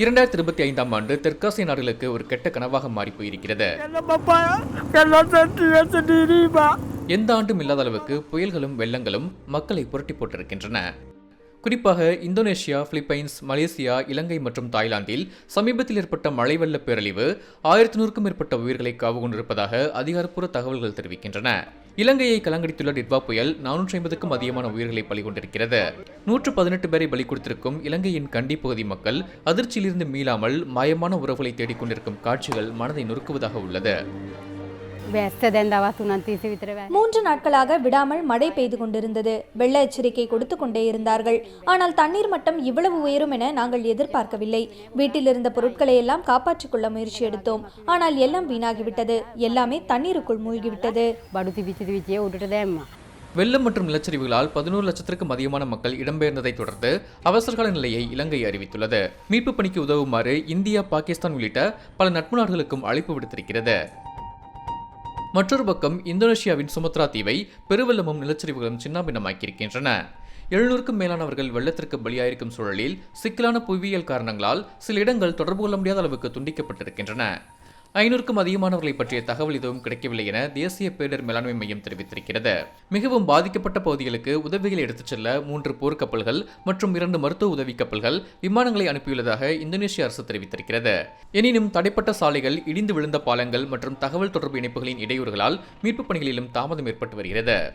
இரண்டாயிரத்தி இருபத்தி ஐந்தாம் ஆண்டு தெற்காசிய நாடுகளுக்கு ஒரு கெட்ட கனவாக மாறி போயிருக்கிறது. எந்த ஆண்டும் இல்லாத அளவுக்கு புயல்களும் வெள்ளங்களும் மக்களை புரட்டி போட்டிருக்கின்றன. குறிப்பாக இந்தோனேஷியா பிலிப்பைன்ஸ் மலேசியா இலங்கை மற்றும் தாய்லாந்தில் சமீபத்தில் ஏற்பட்ட மழை வெள்ள பேரழிவு ஆயிரத்தி நூறுக்கும் மேற்பட்ட உயிர்களை காவு கொண்டிருப்பதாக அதிகாரப்பூர்வ தகவல்கள் தெரிவிக்கின்றன. இலங்கையை கலங்கடித்துள்ள டிட்வா புயல் நானூற்றி ஐம்பதுக்கும் அதிகமான உயிர்களை பலி கொண்டிருக்கிறது. நூற்று பதினெட்டு பேரை பலி கொடுத்திருக்கும் இலங்கையின் கண்டி பகுதி மக்கள் அதிர்ச்சியிலிருந்து மீளாமல் மாயமான உறவுகளை தேடிக்கொண்டிருக்கும் காட்சிகள் மனதை நொறுக்குவதாக உள்ளது. மூன்று நாட்களாக விடாமல் மழை பெய்து கொண்டிருந்தது. வெள்ள எச்சரிக்கை கொடுத்து கொண்டே இருந்தார்கள். ஆனால் தண்ணீர் மட்டம் இவ்வளவு உயரும் என நாங்கள் எதிர்பார்க்கவில்லை. வீட்டில் இருந்த பொருட்களை எல்லாம் காப்பாற்றிக் கொள்ள முயற்சி எடுத்தோம். ஆனால் எல்லாம் வீணாகிவிட்டது. எல்லாமே தண்ணீருக்குள் மூழ்கிவிட்டது. வெள்ளம் மற்றும் நிலச்சரிவுகளால் பதினோரு லட்சத்திற்கும் அதிகமான மக்கள் இடம்பெயர்ந்ததை தொடர்ந்து அவசரகால நிலையை இலங்கை அறிவித்துள்ளது. மீட்பு பணிக்கு உதவுமாறு இந்தியா பாகிஸ்தான் உள்ளிட்ட பல நட்பு நாடுகளுக்கும் அழைப்பு விடுத்திருக்கிறது. மற்றொரு பக்கம் இந்தோனேஷியாவின் சுமத்ரா தீவை பெருவெள்ளமும் நிலச்சரிவுகளும் சின்னாபின்னமாக்கியிருக்கின்றன. எழுநூறுக்கும் மேலானவர்கள் வெள்ளத்திற்கு பலியாயிருக்கும் சூழலில் சிக்கலான புவியியல் காரணங்களால் சில இடங்கள் தொடர்பு கொள்ள முடியாத அளவுக்கு துண்டிக்கப்பட்டிருக்கின்றன. ஐநூறுக்கும் அதிகமானவர்களை பற்றிய தகவல் எதுவும் கிடைக்கவில்லை என தேசிய பேரிடர் மேலாண்மை மையம் தெரிவித்திருக்கிறது. மிகவும் பாதிக்கப்பட்ட பகுதிகளுக்கு உதவிகளை எடுத்துச் செல்ல மூன்று போர்க்கப்பல்கள் மற்றும் இரண்டு மருத்துவ உதவி கப்பல்கள் விமானங்களை அனுப்பியுள்ளதாக இந்தோனேஷிய அரசு தெரிவித்திருக்கிறது. எனினும் தடைப்பட்ட சாலைகள் இடிந்து விழுந்த பாலங்கள் மற்றும் தகவல் தொடர்பு இணைப்புகளின் இடையூறுகளால் மீட்புப் பணிகளிலும் தாமதம் ஏற்பட்டு வருகிறது.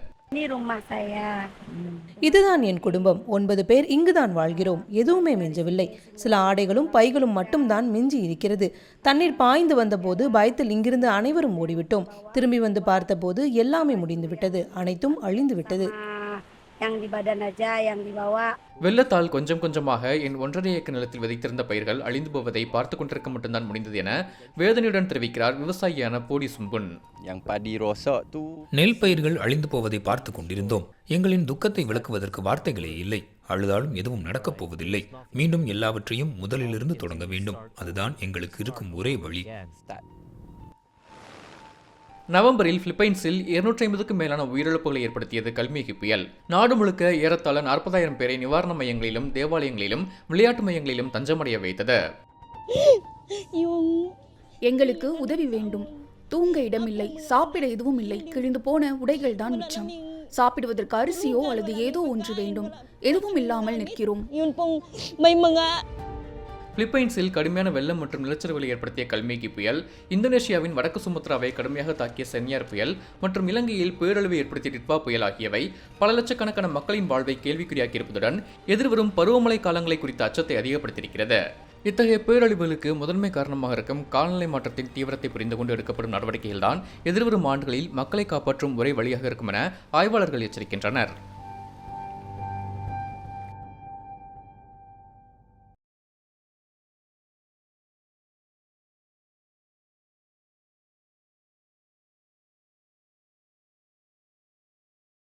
இதுதான் என் குடும்பம். ஒன்பது பேர் இங்குதான் வாழ்கிறோம். எதுவுமே மிஞ்சவில்லை. சில ஆடைகளும் பைகளும் மட்டும்தான் மிஞ்சி இருக்கிறது. தண்ணீர் பாய்ந்து வந்தபோது பயத்தில் இங்கிருந்து அனைவரும் ஓடிவிட்டோம். திரும்பி வந்து பார்த்தபோது எல்லாமே முடிந்து விட்டது அனைத்தும் அழிந்து விட்டது yang di badan aja, yang di bawah. வெள்ளத்தால் கொஞ்சம் கொஞ்சமாக என் ஒன்றரை ஏக்கர் நிலத்தில் விதைத்திருந்த பயிர்கள் அழிந்து போவதை பார்த்து கொண்டிருக்க மட்டும்தான் முடிந்தது என வேதனையுடன் தெரிவிக்கிறார் விவசாயியான போடி சும்புன். நெல் பயிர்கள் அழிந்து போவதை பார்த்து கொண்டிருந்தோம். எங்களின் துக்கத்தை விளக்குவதற்கு வார்த்தைகளே இல்லை. அழுதாலும் எதுவும் நடக்கப் போவதில்லை. மீண்டும் எல்லாவற்றையும் முதலிலிருந்து தொடங்க வேண்டும். அதுதான் எங்களுக்கு இருக்கும் ஒரே வழி. நவம்பரில் பிலிப்பைன்ஸில் இருநூற்றி ஐம்பதுக்கும் மேலான உயிரிழப்புகளை ஏற்படுத்தியது கல்மீகி புயல். நாடு முழுக்க ஏறத்தாழ நாற்பதாயிரம் பேரை நிவாரண மையங்களிலும் தேவாலயங்களிலும் விளையாட்டு மையங்களிலும் தஞ்சமடைய வைத்தது. எங்களுக்கு உதவி வேண்டும். தூங்க இடமில்லை சாப்பிட எதுவும் இல்லை கிழிந்து போன உடைகள் தான் மிச்சம். சாப்பிடுவதற்கு அரிசியோ அல்லது ஏதோ ஒன்று வேண்டும். எதுவும் இல்லாமல் நிற்கிறோம். பிலிப்பைன்ஸில் கடுமையான வெள்ளம் மற்றும் நிலச்சரிவுகளை ஏற்படுத்திய கல்மேகி புயல் இந்தோனேஷியாவின் வடக்கு சுமத்ராவை கடுமையாக தாக்கிய சென்யார் புயல் மற்றும் இலங்கையில் பேரழிவை ஏற்படுத்திய டிட்வா புயல் ஆகியவை பல லட்சக்கணக்கான மக்களின் வாழ்வை கேள்விக்குறியாக்கியிருப்பதுடன் எதிர்வரும் பருவமழை காலங்களை குறித்த அச்சத்தை அதிகப்படுத்தியிருக்கிறது. இத்தகைய பேரழிவுகளுக்கு முதன்மை காரணமாக இருக்கும் காலநிலை மாற்றத்தின் தீவிரத்தை புரிந்து கொண்டு எடுக்கப்படும் நடவடிக்கைகள்தான் எதிர்வரும் ஆண்டுகளில் மக்களை காப்பாற்றும் ஒரே வழியாக இருக்கும் என ஆய்வாளர்கள் எச்சரிக்கின்றனர்.